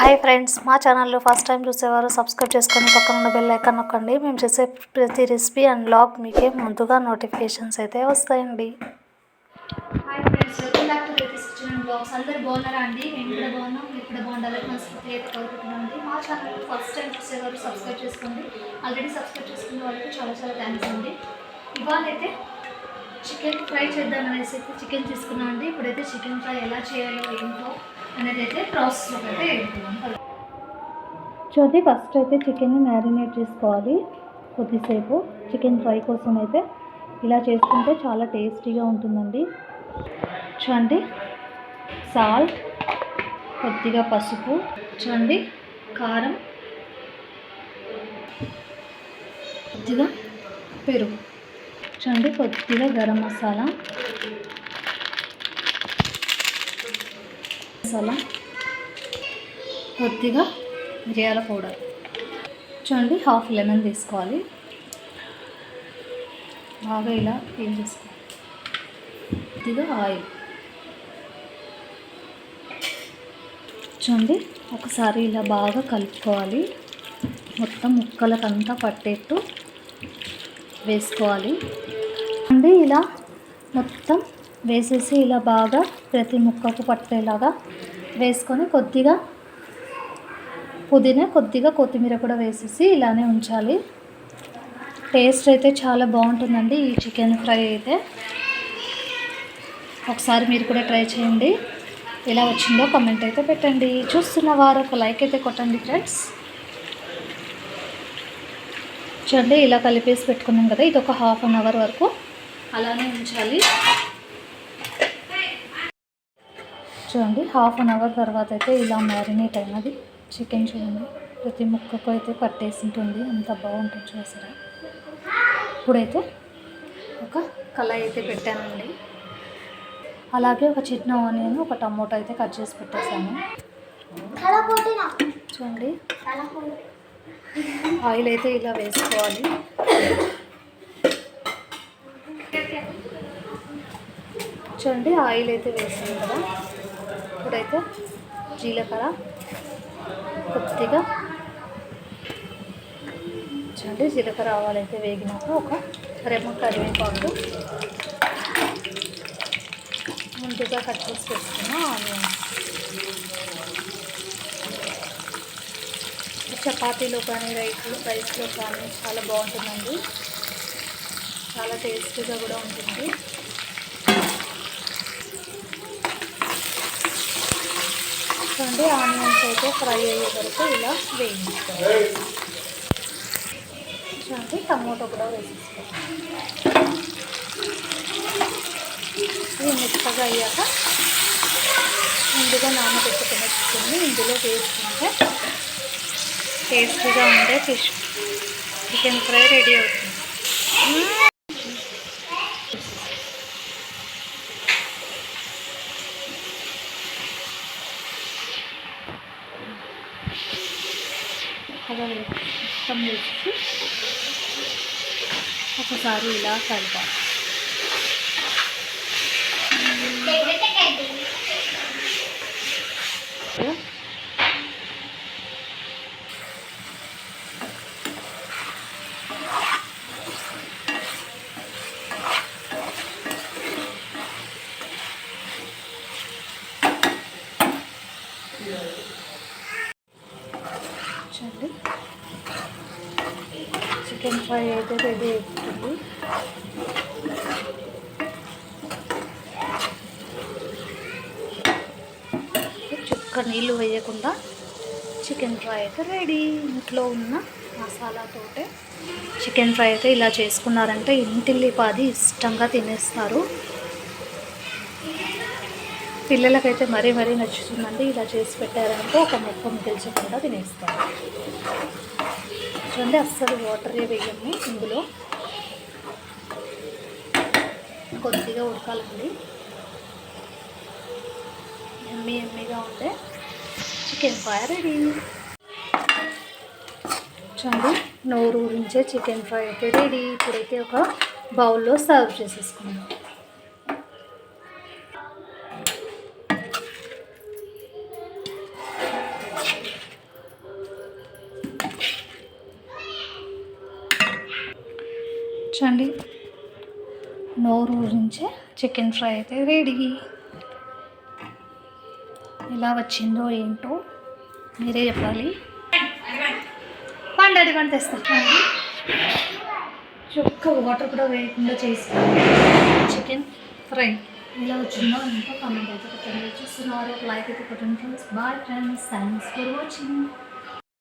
Hi friends మా ఛానల్లో first time చూసేవారు సబ్స్క్రైబ్ చేసుకొని పక్కన ఉన్న బెల్ ఐకాన్ నొక్కండి. మేము చేసే ప్రతి రెసిపీ అండ్ బ్లాగ్ మీకే ముందుగా నోటిఫికేషన్స్ అయితే వస్తాయండి. Hi friends welcome back to రేటిస్ kitchen blogs అందరూ బాగున్నారా అండి? మేము కూడా బాగున్నాం. మీరు కూడా బాగుండాలని మనస్ఫూర్తి అయితే కోరుకుంటున్నాం మా ఛానల్ ఫస్ట్ టైం చూసేవారు సబ్స్క్రైబ్ చేసుకోండి. ఆల్రెడీ సబ్స్క్రైబ్ చేసుకున్న వాళ్ళకి చాలా చాలా థ్యాంక్స్ అండి. ఇవాళ అయితే చికెన్ ఫ్రై చేద్దామనేసి చికెన్ తీసుకున్నాం అండి ఇప్పుడైతే చికెన్ ఫ్రై ఎలా చేయాలో ఏంటో అనేది అయితే ప్రాసెస్లోకి అయితే వెళ్తున్నాం చూడండి ఫస్ట్ అయితే చికెన్ని మ్యారినేట్ చేసుకోవాలి కొద్దిసేపు. చికెన్ ఫ్రై కోసం అయితే ఇలా చేసుకుంటే చాలా టేస్టీగా ఉంటుందండి. చూడండి సాల్ట్ కొద్దిగా పసుపు చూడండి కారం కొద్దిగా పెరుగు చూడండి కొద్దిగా గరం మసాలా. మసాలా కొద్దిగా మిరియాల పౌడర్. చూడండి హాఫ్ లెమన్ తీసుకోవాలి. బాగా ఇలా క్లీన్ చేసుకోవాలి. కొద్దిగా ఆయిల్. చూడండి ఒకసారి ఇలా బాగా కలుపుకోవాలి. మొత్తం ముక్కలకంతా పట్టేట్టు వేసుకోవాలి. అండి ఇలా మొత్తం వేసేసి ఇలా బాగా ప్రతి ముక్కకు పట్టేలాగా వేసుకొని కొద్దిగా పుదీనా కొద్దిగా కొత్తిమీర కూడా వేసేసి ఇలానే ఉంచాలి. టేస్ట్ అయితే చాలా బాగుంటుందండి ఈ చికెన్ ఫ్రై అయితే. ఒకసారి మీరు కూడా ట్రై చేయండి. ఎలా వచ్చిందో కమెంట్ అయితే పెట్టండి. చూస్తున్న వారు ఒక లైక్ అయితే కొట్టండి ఫ్రెండ్స్. చూడండి ఇలా కలిపేసి పెట్టుకున్నాం కదా ఇది ఒక హాఫ్ అన్ అవర్ వరకు అలానే ఉంచాలి. చూడండి. హాఫ్ అన్ అవర్ తర్వాత అయితే ఇలా మ్యారినేట్ అయినది. చికెన్ చూడండి. ప్రతి ముక్కకు అయితే పట్టేసి ఉంటుంది అంత బాగుంటుంది చూసారా ఇప్పుడైతే ఒక కళాయి అయితే పెట్టానండి. అలాగే ఒక చిన్న ఆనియన్ ఒక టమోటా అయితే కట్ చేసి పెట్టేసాను చూడండి. ఆయిల్ అయితే ఇలా వేసుకోవాలి. చూడండి ఆయిల్ అయితే వేసాను కదా. ఇప్పుడైతే జీలకర్ర కొద్దిగా. చూడండి జీలకర్ర ఆవాలైతే వేగినాక ఒక రెమ్మ కరివేపాకు ముందుగా కట్ చేసి పెట్టుకున్న ఆనియన్. చపాతీలో కానీ రైస్లో రైస్లో కానీ చాలా బాగుంటుందండి. చాలా టేస్టీగా కూడా ఉంటుంది. చూడండి ఆనియన్స్ అయితే ఫ్రై అయ్యే వరకు ఇలా వేయించుకోవాలి. చూడండి టమోటో కూడా వేసేసుకోవాలి. ఇది మెత్తగా అయ్యాక ముందుగా నానబెట్టుకుని చికెన్ని ఇందులో వేసుకుంటే టేస్టీగా ఉండే ఫిష్. చికెన్ ఫ్రై రెడీ అవుతుంది. చక్కగా మొత్తం వేసి ఒకసారి ఇలా కలపాలి. చూడండి. చికెన్ ఫ్రై అయితే రెడీ అవుతుంది చుక్క నీళ్ళు వేయకుండా చికెన్ ఫ్రై అయితే రెడీ. ఇంట్లో ఉన్న మసాలాతోటే చికెన్ ఫ్రై అయితే ఇలా చేసుకున్నారంటే ఇంటిల్లిపాది ఇష్టంగా తినేస్తారు. పిల్లలకైతే మరీ మరీ నచ్చుతుందండి ఇలా చేసి పెట్టారంటే ఒక ముక్క కూడా తినేస్తారు. చూడండి అస్సలు వాటరే వేయము ఇందులో. కొద్దిగా ఉడకాలండి. ఎమ్మి ఎమ్మిగా ఉంటే చికెన్ ఫ్రై రెడీ. చూడండి నోరు ఊరించే చికెన్ ఫ్రై అయితే రెడీ. ఇప్పుడైతే ఒక బౌల్లో సర్వ్ చేసేసుకుందాం. చూడండి. నోరు ఊరించే చికెన్ ఫ్రై అయితే రెడీ ఎలా వచ్చిందో ఏంటో మీరే చెప్పాలి. పండు అడిగండి తెస్తా. చూడండి వాటర్ కూడా వేయకుండా చేసి చికెన్ ఫ్రై ఎలా వచ్చిందో ఇంకా కామెంట్ అయితే చూస్తున్నారు లైక్ అయితే కొట్టండి friends bye friends thanks for watching